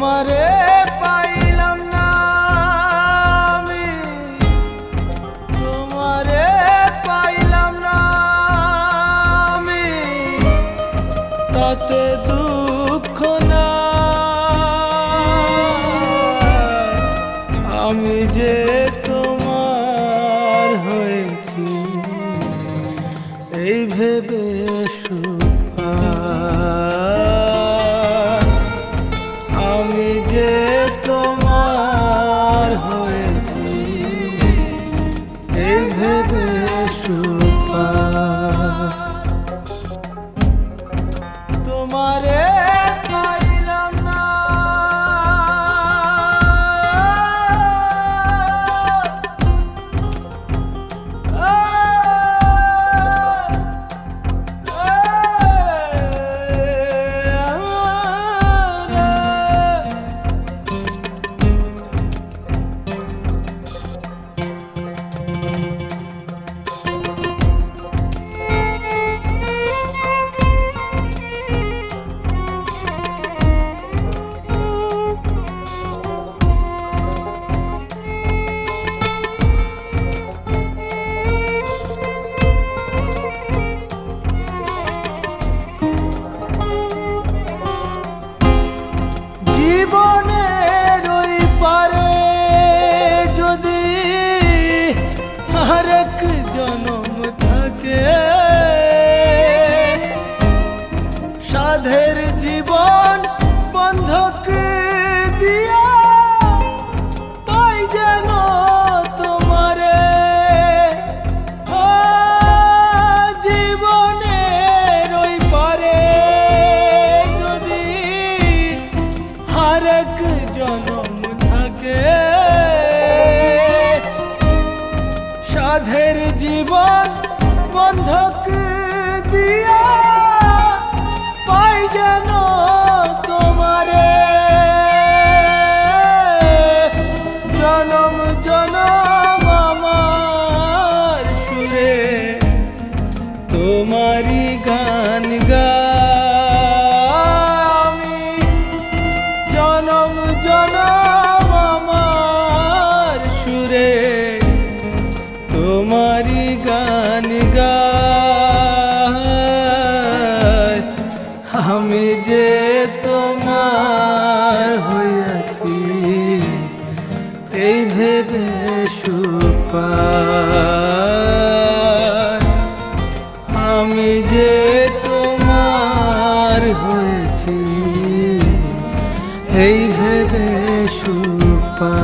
তোমারে পাইলাম না আমি। তোমারে পাইলাম না আমি। তাতে দুঃখ না। আমি যে তোমার হয়েছি, এই ভেবে তোমারে বন্ধক দিয়া পাই যেন তোমারে। তোমারি গান গামি আমি যে তোমার হইয়াছি এই ভেবে আমি যে তোমার হয়েছি এই ভেবে সুপা